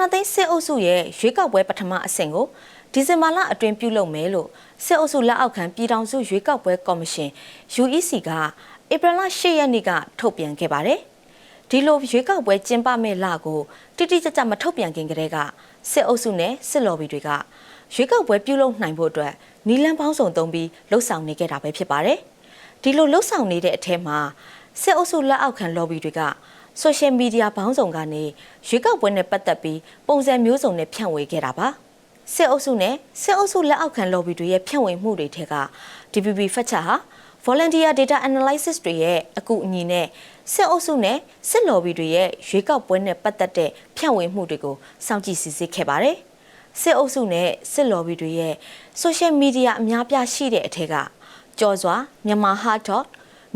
နာသိန်းစစ်အုပ်စုရဲ့ရွေးကောက်ပွဲပထမအဆင့်ကိုဒီဇင်ဘာလအတွင်းပြုလုပ်မယ်လို့စစ်အုပ်စုလက်အောက်ခံပြည်ထောင်စုရွေးကောက်ပွဲကော်မရှင် UEC ကဧပြီလ10ရက်နေ့ကထုတ်ပြန်ခဲ့ပါတယ်။ဒီလိုရွေးကောက်ပွဲကျင်းပမဲ့လကိုတိတိကျကျမထုတ်ပြန်ခင်ကတည်းကစစ်အုပ်စုနဲ့စစ်လော်ဘီတွေကရွေးကောက်ပွဲပြုလုပ်နိုင်ဖို့အတွက်နီလန်းပေါင်းစုံသုံးပြီးလှုပ်ဆောင်နေခဲ့တာပဲဖြစ်ပါတယ်။ဒီလိုလှုပ်ဆောင်နေတဲ့အထက်မှာစစ်အုပ်စုလက်အောက်ခံလော်ဘီတွေက ဆိုရှယ်မီဒီယာဘောင်းဆောင်ကနေရွေးကောက်ပွဲနဲ့ပတ်သက်ပြီးပုံစံမျိုးစုံနဲ့ဖြန့်ဝေခဲ့တာပါစစ်အုပ်စုနဲ့စစ်အုပ်စုလက်အောက်ခံ lobby တွေရဲ့ဖြန့်ဝေမှုတွေထက်က DPP ဖက်ချက်ဟာ volunteer data analysis တွေရဲ့အကူအညီနဲ့စစ်အုပ်စုနဲ့စစ် lobby တွေရဲ့ရွေးကောက်ပွဲနဲ့ပတ်သက်တဲ့ဖြန့်ဝေမှုတွေကိုစောင့်ကြည့်စစ်ဆေးခဲ့ပါတယ်စစ်အုပ်စုနဲ့စစ် lobby တွေရဲ့ social media အများပြားရှိတဲ့အထက်ကကြော်စွာမြန်မာ hard talk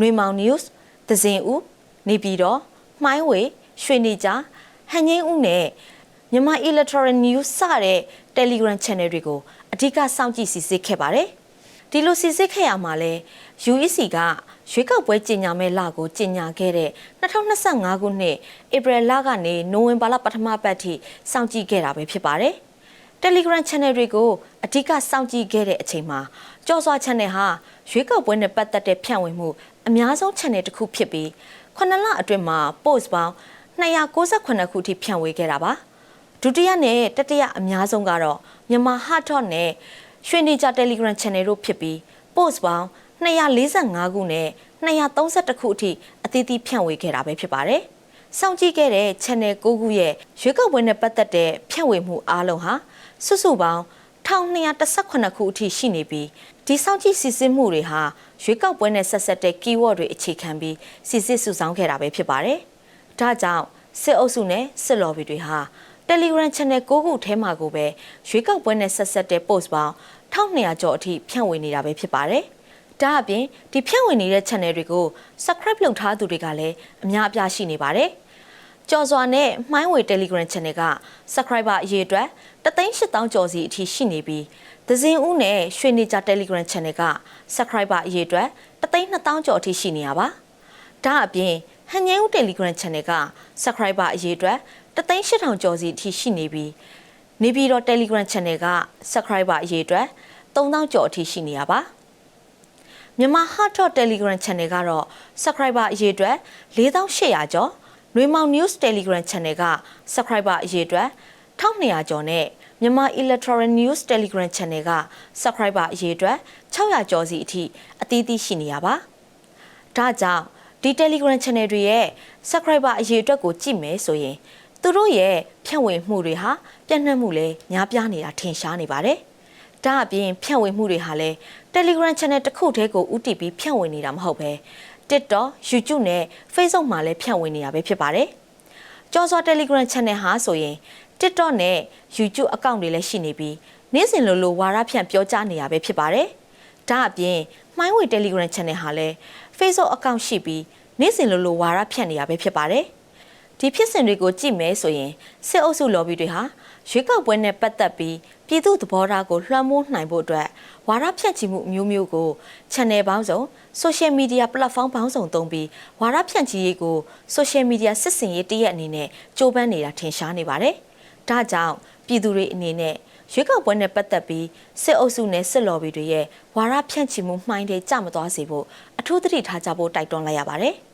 နှွေမောင် news သဇင်ဦးနေပြည်တော် မှိုင်းဝေရွှေနေကြားဟန်ငိမ့်ဦးနဲ့မြန်မာ electoral news စတဲ့ Telegram channel တွေကိုအဓိကစောင့်ကြည့်စစ်ဆေးခဲ့ပါတယ်။ဒီလိုစစ်ဆေးခဲ့ရမှာလဲ UEC ကရွေးကောက်ပွဲကြီးညာမဲ့လကိုကြီးညာခဲ့တဲ့2025ခုနှစ်ဧပြီလကနေနိုဝင်ဘာလပထမပတ်ထိစောင့်ကြည့်ခဲ့တာပဲဖြစ်ပါတယ်။ Telegram channel တွေကိုအဓိကစောင့်ကြည့်ခဲ့တဲ့အချိန်မှာကြော်စွာ channel ဟာရွေးကောက်ပွဲနဲ့ပတ်သက်တဲ့ဖြန့်ဝေမှုအများဆုံး channel တစ်ခုဖြစ်ပြီး9လအတွင်းမှာ post ပေါင်း298ခုထိဖြန့်ဝေခဲ့တာပါဒုတိယနဲ့တတိယအများဆုံးကတော့မြန်မာ Hot Dot နဲ့ရွှေနေကြ Telegram Channel တို့ဖြစ်ပြီး post ပေါင်း245ခုနဲ့232ခုအထိအသီးသီးဖြန့်ဝေခဲ့တာပဲဖြစ်ပါတယ်။စောင့်ကြည့်ခဲ့တဲ့ Channel 9ခုရဲ့ရွေးကောက်ပွဲနဲ့ပတ်သက်တဲ့ဖြန့်ဝေမှုအားလုံးဟာစုစုပေါင်း 1218ခုအထိရှိနေပြီးဒီစောင့်ကြည့်စစ်ဆေးမှုတွေဟာရွေးကောက်ပွဲနဲ့ဆက်ဆက်တဲ့ keyword တွေအခြေခံပြီးစစ်စစ်စုဆောင်းခဲ့တာပဲဖြစ်ပါတယ်။ဒါကြောင့်စစ်အုပ်စုနဲ့စစ်လော်ဘီတွေဟာ Telegram Channel 9ခုထဲမှာကိုပဲရွေးကောက်ပွဲနဲ့ဆက်ဆက်တဲ့ post ပေါင်း1200ကျော်အထိဖြန့်ဝေနေတာပဲဖြစ်ပါတယ်။ဒါအပြင်ဒီဖြန့်ဝေနေတဲ့ channel တွေကို subscribe လုပ်ထားသူတွေကလည်းအများအပြားရှိနေပါတယ်။ ကြော်စွာနဲ့မှိုင်းဝေ Telegram Channel က subscriber အရေအတွက်38000ကျော်စီအထိရှိနေပြီးဒဇင်ဦးနဲ့ရွှေနေကြ Telegram Channel က subscriber အရေအတွက်32000ကျော်အထိရှိနေရပါ။ဒါအပြင်ဟန်ငယ်ဦး Telegram Channel က subscriber အရေအတွက်38000ကျော်စီအထိရှိနေပြီးနေပြည်တော် Telegram Channel က subscriber အရေအတွက်3000ကျော်အထိရှိနေရပါမြန်မာ Hot Dot Telegram Channel ကတော့ subscriber အရေအတွက်4800ကျော် နွေမောင် News Telegram Channel က subscriber အရေအတွက်1200ကျော်နဲ့မြန်မာ Electoral News Telegram Channel က subscriber အရေအတွက်600ကျော်စီအထိအသီးသီးရှိနေရပါဒါကြောင့်ဒီ Telegram Channel တွေရဲ့ subscriber အရေအတွက်ကိုကြည့်မယ်ဆိုရင်သူတို့ရဲ့ဖြန့်ဝေမှုတွေဟာပြန့်နှံ့မှုလည်းများပြားနေတာထင်ရှားနေပါတယ်။ဒါအပြင်ဖြန့်ဝေမှုတွေဟာလည်း Telegram Channel တစ်ခုတည်းကိုဥတီပြီးဖြန့်ဝေနေတာမဟုတ်ပဲ TikTok, YouTube နဲ့ Facebook မှာလည်းဖြန့်ဝေနေတာပဲဖြစ်ပါတယ်။ကြော်စော Telegram Channel ဟာဆိုရင် TikTok နဲ့ YouTube အကောင့်တွေလည်းရှိနေပြီးနေ့စဉ်လိုလိုဝါရဖြန့်ပြောကြားနေရပဲဖြစ်ပါတယ်။ဒါအပြင်မှိုင်းဝေ Telegram Channel ဟာလည်း Facebook အကောင့်ရှိပြီးနေ့စဉ်လိုလိုဝါရဖြန့်နေရပဲဖြစ်ပါတယ်။ ဒီဖြစ်စဉ်တွေကိုကြည့်မယ်ဆိုရင်စစ်အုပ်စုလော်ဘီတွေဟာရွေးကောက်ပွဲနဲ့ပတ်သက်ပြီးပြည်သူသဘောထားကိုလွှမ်းမိုးနိုင်ဖို့အတွက်ဝါဒဖြန့်ချီမှုမျိုးမျိုးကို channel ပေါင်းစုံ social media platform ပေါင်းစုံသုံးပြီးဝါဒဖြန့်ချီရေးကို social media စစ်စင်ရေးတရက်အနေနဲ့ကြိုးပမ်းနေတာထင်ရှားနေပါတယ်။ဒါကြောင့်ပြည်သူတွေအနေနဲ့ရွေးကောက်ပွဲနဲ့ပတ်သက်ပြီးစစ်အုပ်စုနဲ့စစ်လော်ဘီတွေရဲ့ဝါဒဖြန့်ချီမှုမှိုင်းတွေကြမသွားစေဖို့အထူးသတိထားကြဖို့တိုက်တွန်းလိုက်ရပါတယ်။